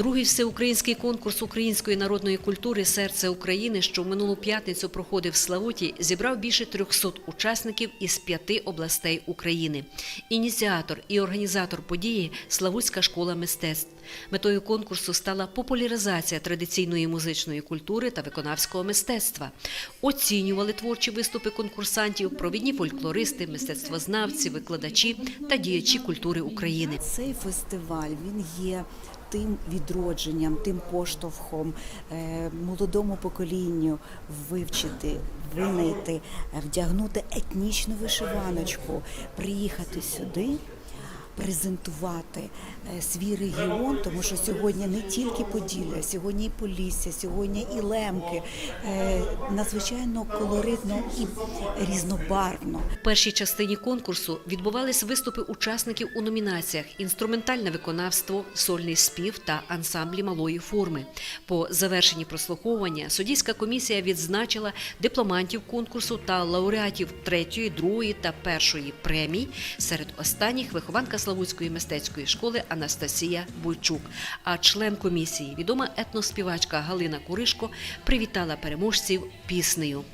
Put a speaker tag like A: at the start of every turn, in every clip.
A: Другий всеукраїнський конкурс української народної культури Серце України, що в минулу п'ятницю проходив в Славуті, зібрав більше 300 учасників із п'яти областей України. Ініціатор і організатор події Славутська школа мистецтв. Метою конкурсу стала популяризація традиційної музичної культури та виконавського мистецтва. Оцінювали творчі виступи конкурсантів, провідні фольклористи, мистецтвознавці, викладачі та діячі культури України.
B: Цей фестиваль він є тим відродженням, тим поштовхом е, молодому поколінню вивчити, винайти, вдягнути етнічну вишиваночку, приїхати сюди. Презентувати е, свій регіон, тому що сьогодні не тільки Поділля, сьогодні і Полісся, сьогодні і Лемки. Е, Надзвичайно колоритно і різнобарвно.
A: В першій частині конкурсу відбувались виступи учасників у номінаціях інструментальне виконавство, сольний спів та ансамблі малої форми. По завершенні прослуховування суддівська комісія відзначила дипломантів конкурсу та лауреатів третьої, другої та першої премій. Серед останніх вихованка Славутської мистецької школи Анастасія Бойчук. А член комісії, відома етноспівачка Галина Куришко, привітала переможців піснею.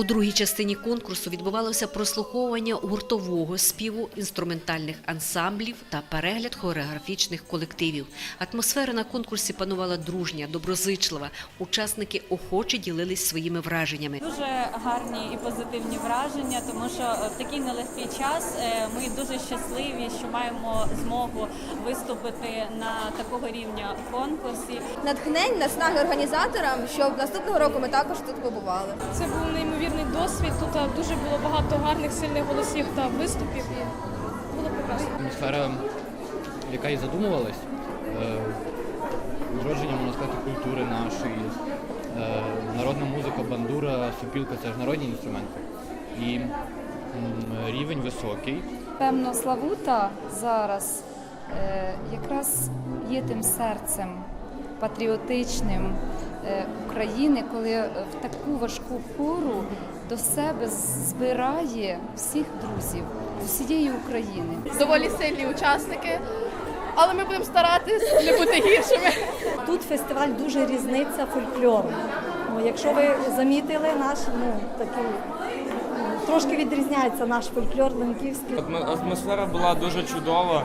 A: У другій частині конкурсу відбувалося прослуховування гуртового співу інструментальних ансамблів та перегляд хореографічних колективів. Атмосфера на конкурсі панувала дружня, доброзичлива. Учасники охоче ділились своїми враженнями.
C: Дуже гарні і позитивні враження, тому що в такий нелегкий час е, ми дуже щасливі, що маємо змогу виступити на такого рівня конкурсі.
D: натхнень, наснаги організаторам, щоб наступного року ми також тут побували.
E: Це був неймовірний досвід. Тут дуже було багато гарних сильних голосів та виступів. І було прекрасно.
F: атмосфера, яка і задумувалась, е, відродження, можна сказати, культури нашої, е, народна музика, бандура, супілка це ж народні інструменти. І рівень високий.
G: Певно, Славута зараз е, якраз є тим серцем патріотичним е, України, коли е, в таку важку пору до себе збирає всіх друзів з усієї України.
E: Доволі сильні учасники, але ми будемо старатись не бути гіршими.
H: Тут фестиваль дуже різниця фольклору. Ну, якщо ви замітили, наш ну такий трошки відрізняється наш фольклор лемківський.
I: Атмо- Атмосфера була дуже чудова.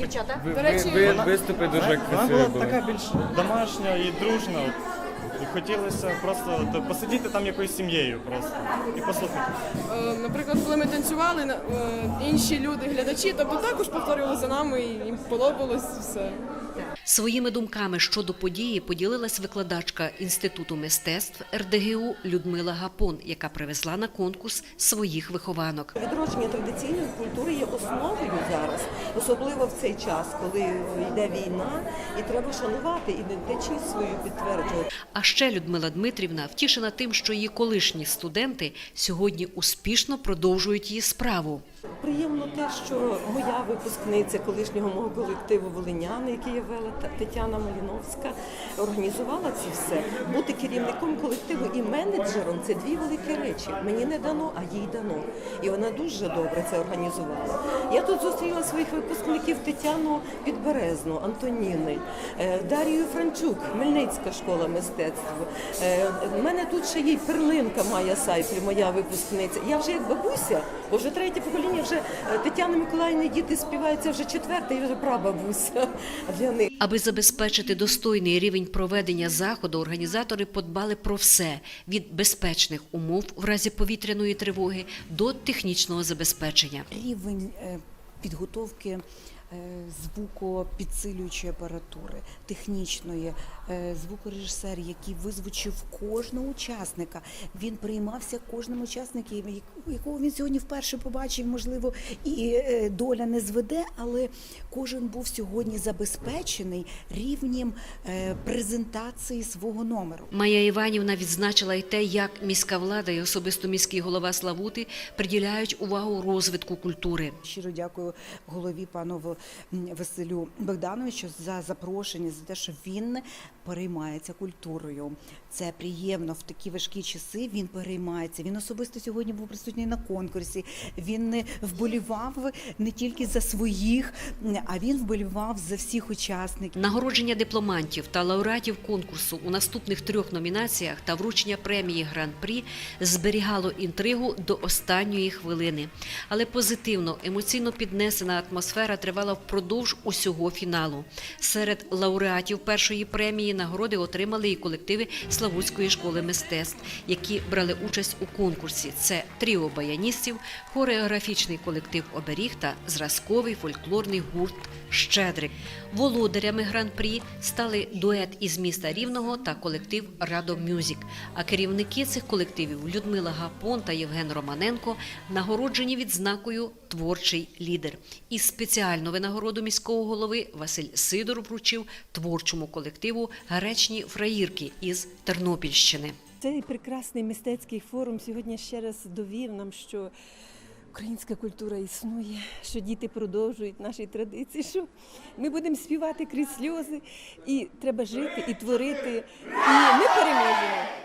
D: Дівчата,
I: Ви, ви, ви, виступи дуже
J: Вона
I: красиві
J: була
I: були.
J: така більш домашня і дружна. І хотілося просто от посидіти там якоюсь сім'єю просто і послухати.
E: Е, Наприклад, коли ми танцювали, на- е, інші люди, глядачі, тобто також повторювали за нами і їм подобалось все.
A: Своїми думками щодо події поділилась викладачка Інституту мистецтв РДГУ Людмила Гапон, яка привезла на конкурс своїх вихованок.
K: Відродження традиційної культури є основою зараз, особливо в цей час, коли йде війна, і треба шанувати ідентичність свою підтверджувати.
A: А ще Людмила Дмитрівна втішена тим, що її колишні студенти сьогодні успішно продовжують її справу.
K: Приємно те, що моя випускниця колишнього мого колективу Волиняни, який я вела Тетяна Маліновська, організувала це все. Бути керівником колективу і менеджером це дві великі речі. Мені не дано, а їй дано. І вона дуже добре це організувала. Я тут зустріла своїх випускників Тетяну Підберезну, Антоніни, е, Дарію Франчук, Хмельницька школа мистецтв. Е, В мене тут ще є перлинка Майя Сайфлі, моя випускниця. Я вже як бабуся, бо вже третє покоління, вже е, Тетяна Миколаївна діти співають, це вже четвертий я вже прабабуся для них.
A: Аби забезпечити достойний рівень проведення заходу, організатори подбали про все від безпечних умов в разі повітряної тривоги до технічного забезпечення.
B: рівень е, підготовки звукопідсилюючої апаратури, технічної, е, звукорежисер, який визвучив кожного учасника. Він приймався кожним учасником, як- якого він сьогодні вперше побачив, можливо, і е, доля не зведе, але кожен був сьогодні забезпечений рівнем е, презентації свого номеру.
A: Майя Іванівна відзначила й те, як міська влада і особисто міський голова Славути приділяють увагу розвитку культури.
B: Щиро дякую голові м, Василю Богдановичу за запрошення, за те, що він переймається культурою. Це приємно в такі важкі часи. Він переймається. Він особисто сьогодні був присутній на конкурсі. Він не вболівав не тільки за своїх, а він вболівав за всіх учасників.
A: Нагородження дипломантів та лауреатів конкурсу у наступних трьох номінаціях та вручення премії Гран-прі зберігало інтригу до останньої хвилини. Але позитивно, емоційно піднесена атмосфера тривала впродовж усього фіналу. Серед лауреатів першої премії нагороди отримали і колективи Славутської школи мистецтв, які брали участь у конкурсі. Це тріо баяністів, хореографічний колектив Оберіг та зразковий фольклорний гурт Щедрик. Володарями гран-прі стали дует із міста Рівного та колектив Радо Мюзік. А керівники цих колективів Людмила Гапон та Євген Романенко нагороджені відзнакою Творчий лідер. І спеціальну винагороду міського голови Василь Сидор вручив творчому колективу Гречні фраїрки із Тернопільщини.
K: Цей прекрасний мистецький форум сьогодні ще раз довів нам, що українська культура існує, що діти продовжують наші традиції, що ми будемо співати крізь сльози, і треба жити і творити. І ми переможемо.